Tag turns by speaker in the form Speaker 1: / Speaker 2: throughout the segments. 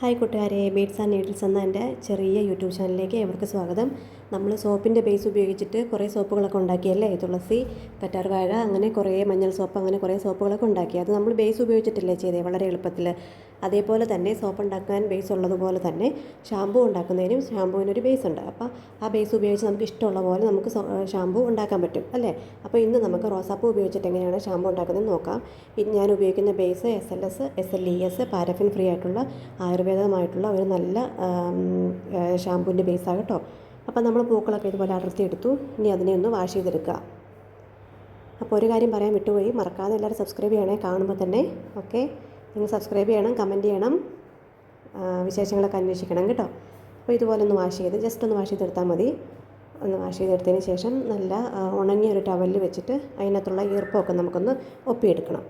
Speaker 1: Hi കൂട്ടുകാരെ beads and needles എന്ന എന്റെ ചെറിയ യൂട്യൂബ് ചാനലിലേക്ക് ഏവർക്ക് സ്വാഗതം. നമ്മൾ സോപ്പിന്റെ ബേസ് ഉപയോഗിച്ചിട്ട് കുറേ സോപ്പുകളൊക്കെ ഉണ്ടാക്കിയല്ലേ തുളസി കറ്റാർവാഴ അങ്ങനെ കുറേ മഞ്ഞൾ സോപ്പ് അങ്ങനെ കുറേ സോപ്പുകളൊക്കെ ഉണ്ടാക്കി. അത് നമ്മൾ ബേസ് ഉപയോഗിച്ചിട്ടല്ലേ ചെയ്തേ വളരെ എളുപ്പത്തിൽ. അതേപോലെ തന്നെ സോപ്പ് ഉണ്ടാക്കാൻ ബേസ് ഉള്ളതുപോലെ തന്നെ ഷാമ്പൂ ഉണ്ടാക്കുന്നതിനും ഷാമ്പൂവിനൊരു ബേസ് ഉണ്ട്. അപ്പോൾ ആ ബേസ് ഉപയോഗിച്ച് നമുക്ക് ഇഷ്ടമുള്ള പോലെ നമുക്ക് ഷാമ്പൂ ഉണ്ടാക്കാൻ പറ്റും അല്ലേ? അപ്പോൾ ഇന്ന് നമുക്ക് റോസാപ്പൂ ഉപയോഗിച്ചിട്ട് എങ്ങനെയാണ് ഷാമ്പൂ ഉണ്ടാക്കുന്നത് നോക്കാം. ഇത് ഞാൻ ഉപയോഗിക്കുന്ന base S L S S L E S paraffin free ആയിട്ടുള്ള ആയുർവേദമായിട്ടുള്ള ഒരു നല്ല ഷാമ്പൂവിന്റെ ബേസാണ് കേട്ടോ. അപ്പോൾ നമ്മൾ പൂക്കളൊക്കെ ഇതുപോലെ അടർത്തിയെടുത്തു. ഇനി അതിനെ ഒന്ന് വാഷ് ചെയ്തെടുക്കുക. അപ്പോൾ ഒരു കാര്യം പറയാൻ വിട്ടുപോയി. മറക്കാതെ എല്ലാവരും സബ്സ്ക്രൈബ് ചെയ്യണേ കാണുമ്പോൾ തന്നെ. ഓക്കെ? നിങ്ങൾ സബ്സ്ക്രൈബ് ചെയ്യണം കമന്റ് ചെയ്യണം വിശേഷങ്ങളൊക്കെ അന്വേഷിക്കണം കേട്ടോ. അപ്പോൾ ഇതുപോലെ ഒന്ന് വാഷ് ചെയ്ത് ജസ്റ്റ് ഒന്ന് വാഷ് ചെയ്തെടുത്താൽ മതി. ഒന്ന് വാഷ് ചെയ്തെടുത്തതിന് ശേഷം നല്ല ഉണങ്ങിയ ഒരു ടവലിൽ വെച്ചിട്ട് അതിനകത്തുള്ള ഈർപ്പമൊക്കെ നമുക്കൊന്ന് ഒപ്പിയെടുക്കണം.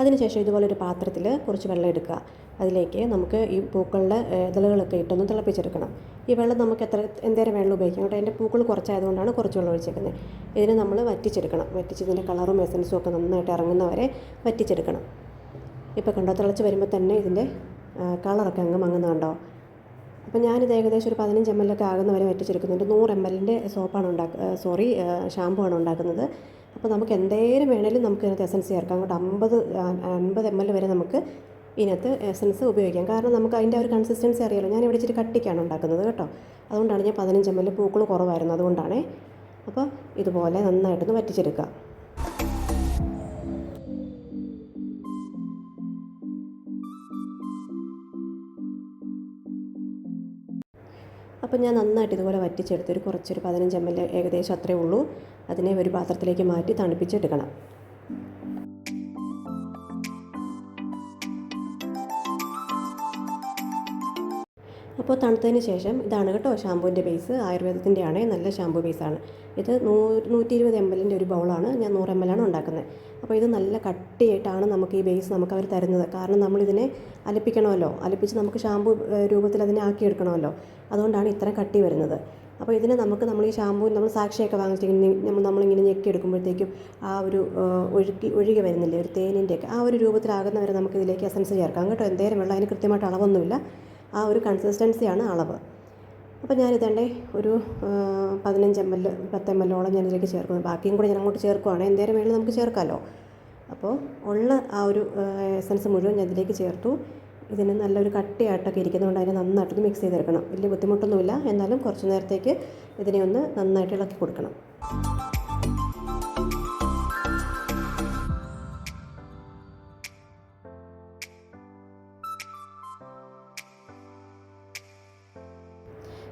Speaker 1: അതിനുശേഷം ഇതുപോലൊരു പാത്രത്തിൽ കുറച്ച് വെള്ളം എടുക്കുക. അതിലേക്ക് നമുക്ക് ഈ പൂക്കളുടെ ഇതളുകളൊക്കെ ഇട്ടൊന്ന് തിളപ്പിച്ചെടുക്കണം. ഈ വെള്ളം നമുക്ക് എത്ര എന്തേരം വെള്ളം ഉപയോഗിക്കാം? കേട്ടോ അതിന്റെ പൂക്കൾ കുറച്ചായതുകൊണ്ടാണ് കുറച്ച് വെള്ളം ഒഴിച്ചേക്കുന്നത്. ഇതിനെ നമ്മൾ വറ്റിച്ചെടുക്കണം. വറ്റിച്ച് ഇതിന്റെ കളറും എസൻസും ഒക്കെ നന്നായിട്ട് ഇറങ്ങുന്നവരെ വറ്റിച്ചെടുക്കണം. ഇപ്പോൾ കണ്ടോ തിളച്ച് വരുമ്പോൾ തന്നെ ഇതിന്റെ കളറൊക്കെ അങ്ങ് മങ്ങുന്നുണ്ടോ അപ്പോൾ ഞാനിത് ഏകദേശം ഒരു പതിനഞ്ച് എം എൽ ഒക്കെ ആകുന്നവരെ വറ്റിച്ചെടുക്കുന്നുണ്ട്. നൂറ് എം എല്ലിന്റെ സോപ്പാണ് ഉണ്ടാക്കുക സോറി ഷാമ്പു ആണ് ഉണ്ടാക്കുന്നത്. അപ്പോൾ നമുക്ക് എന്തേലും വേണേലും നമുക്ക് ഇതിനകത്ത് എസൻസ് ചേർക്കാം. അങ്ങോട്ട് അമ്പത് അൻപത് എം എൽ വരെ നമുക്ക് ഇതിനകത്ത് എസൻസ് ഉപയോഗിക്കാം. കാരണം നമുക്ക് അതിന്റെ ഒരു കൺസിസ്റ്റൻസി അറിയാലോ. ഞാൻ ഇവിടെ ഇച്ചിരി കട്ടിക്കാണ് ഉണ്ടാക്കുന്നത് കേട്ടോ. അതുകൊണ്ടാണ് ഞാൻ പതിനഞ്ച് എം എൽ പൂക്കൾ കുറവായിരുന്നു. അതുകൊണ്ടാണേ. അപ്പോൾ ഇതുപോലെ നന്നായിട്ടൊന്ന് വറ്റിച്ചെടുക്കുക. അപ്പോൾ ഞാൻ നന്നായിട്ട് ഇതുപോലെ വറ്റിച്ചെടുത്ത്. ഒരു കുറച്ചൊരു പതിനഞ്ച് എം എൽ ഏകദേശം അത്രേ ഉള്ളൂ. അതിനെ ഒരു പാത്രത്തിലേക്ക് മാറ്റി തണുപ്പിച്ചെടുക്കണം. അപ്പോൾ തണുത്തതിന് ശേഷം ഇതാണ് കേട്ടോ ഷാമ്പൂവിന്റെ ബേസ് ആയുർവേദത്തിന്റെ ആണ് നല്ല ഷാമ്പൂ ബേസാണ് ഇത് നൂ നൂറ്റി ഇരുപത് എം എല്ലിന്റെ ഒരു ബൗളാണ് ഞാൻ നൂറ് എം ആണ് ഉണ്ടാക്കുന്നത്. അപ്പോൾ ഇത് നല്ല കട്ടിയായിട്ടാണ് നമുക്ക് ഈ ബേസ് നമുക്ക് അവർ തരുന്നത്. കാരണം നമ്മളിതിനെ അലപ്പിക്കണമല്ലോ. അലപ്പിച്ച് നമുക്ക് ഷാമ്പൂ രൂപത്തിൽ അതിനെ ആക്കിയെടുക്കണമല്ലോ. അതുകൊണ്ടാണ് ഇത്ര കട്ടി വരുന്നത്. അപ്പോൾ ഇതിനെ നമുക്ക് നമ്മൾ ഈ ഷാമ്പൂ നമ്മൾ സാക്ഷിയൊക്കെ വാങ്ങിച്ചിങ്ങനെ നമ്മൾ നമ്മളിങ്ങനെ ഞെക്കി എടുക്കുമ്പോഴത്തേക്കും ആ ഒരു ഒഴുക്കി ഒഴുകി വരുന്നില്ലേ? ഒരു തേനിന്റെയൊക്കെ ആ ഒരു രൂപത്തിലാകുന്നവരെ നമുക്ക് ഇതിലേക്ക് എസൻസ് ചേർക്കാം. കേട്ടോ എന്തേരം വെള്ളം അതിന് കൃത്യമായിട്ട് അളവൊന്നുമില്ല. ആ ഒരു കൺസിസ്റ്റൻസിയാണ് അളവ്. അപ്പോൾ ഞാനിതേണ്ടേ ഒരു പതിനഞ്ച് എം എൽ പത്ത് എം എല്ലോളം ഞാൻ ഇതിലേക്ക് ചേർക്കുന്നു. ബാക്കിയും കൂടെ ഞാൻ അങ്ങോട്ട് ചേർക്കുവാണ് എന്തേരം വേണമെങ്കിൽ നമുക്ക് ചേർക്കാമല്ലോ അപ്പോൾ ഉള്ള ആ ഒരു എസൻസ് മുഴുവൻ ഞാൻ ഇതിലേക്ക് ചേർത്തു. ഇതിന് നല്ലൊരു കട്ടിയായിട്ടൊക്കെ ഇരിക്കുന്നതുകൊണ്ട് അതിനെ നന്നായിട്ടൊന്ന് മിക്സ് ചെയ്തെടുക്കണം. വലിയ ബുദ്ധിമുട്ടൊന്നുമില്ല. എന്നാലും കുറച്ച് നേരത്തേക്ക് ഇതിനെ ഒന്ന് നന്നായിട്ട് ഇളക്കി കൊടുക്കണം.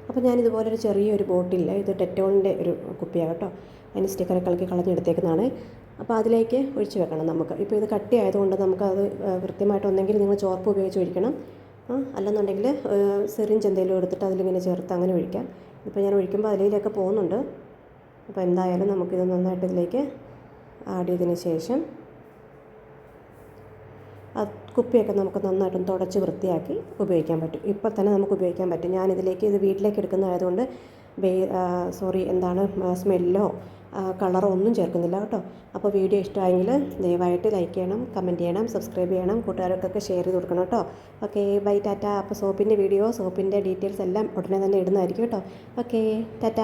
Speaker 1: അപ്പോൾ ഞാൻ ഇതുപോലൊരു ചെറിയൊരു ബോട്ടിൽ ഇത് ടെറ്റോളിന്റെ ഒരു കുപ്പിയാണ് കേട്ടോ. അതിന് സ്റ്റിക്കറൊക്കെ കളക്കി കളഞ്ഞെടുത്തേക്കുന്നതാണ് അപ്പോൾ അതിലേക്ക് ഒഴിച്ച് വെക്കണം നമുക്ക്. ഇപ്പോൾ ഇത് കട്ടി ആയതുകൊണ്ട് നമുക്കത് കൃത്യമായിട്ട് ഒന്നെങ്കിൽ നിങ്ങൾ ചോർപ്പ് ഉപയോഗിച്ച് ഒഴിക്കണം. അല്ലെന്നുണ്ടെങ്കിൽ സെറിഞ്ച് എന്തെങ്കിലും എടുത്തിട്ട് അതിലിങ്ങനെ ചേർത്ത് അങ്ങനെ ഒഴിക്കാം. ഇപ്പോൾ ഞാൻ ഒഴിക്കുമ്പോൾ അതിലേക്ക് പോകുന്നുണ്ട്. അപ്പോൾ എന്തായാലും നമുക്കിത് നന്നായിട്ട് ഇതിലേക്ക് ആഡ് ചെയ്തതിന് ശേഷം കുപ്പിയൊക്കെ നമുക്ക് നന്നായിട്ടും തുടച്ച് വൃത്തിയാക്കി ഉപയോഗിക്കാൻ പറ്റും. ഇപ്പോൾ തന്നെ നമുക്ക് ഉപയോഗിക്കാൻ പറ്റും. ഞാനിതിലേക്ക് ഇത് വീട്ടിലേക്ക് എടുക്കുന്നതായതുകൊണ്ട് ബേ സോറി എന്താണ് സ്മെല്ലോ കളറോ ഒന്നും ചേർക്കുന്നില്ല കേട്ടോ. അപ്പോൾ വീഡിയോ ഇഷ്ടമായെങ്കിൽ ദയവായിട്ട് ലൈക്ക് ചെയ്യണം കമന്റ് ചെയ്യണം സബ്സ്ക്രൈബ് ചെയ്യണം കൂട്ടുകാർക്കൊക്കെ ഷെയർ ചെയ്ത് കൊടുക്കണം കേട്ടോ. Okay bye tata. അപ്പോൾ സോപ്പിന്റെ വീഡിയോ സോപ്പിന്റെ ഡീറ്റെയിൽസ് എല്ലാം ഉടനെ തന്നെ ഇടുന്നതായിരിക്കും കേട്ടോ. Okay tata.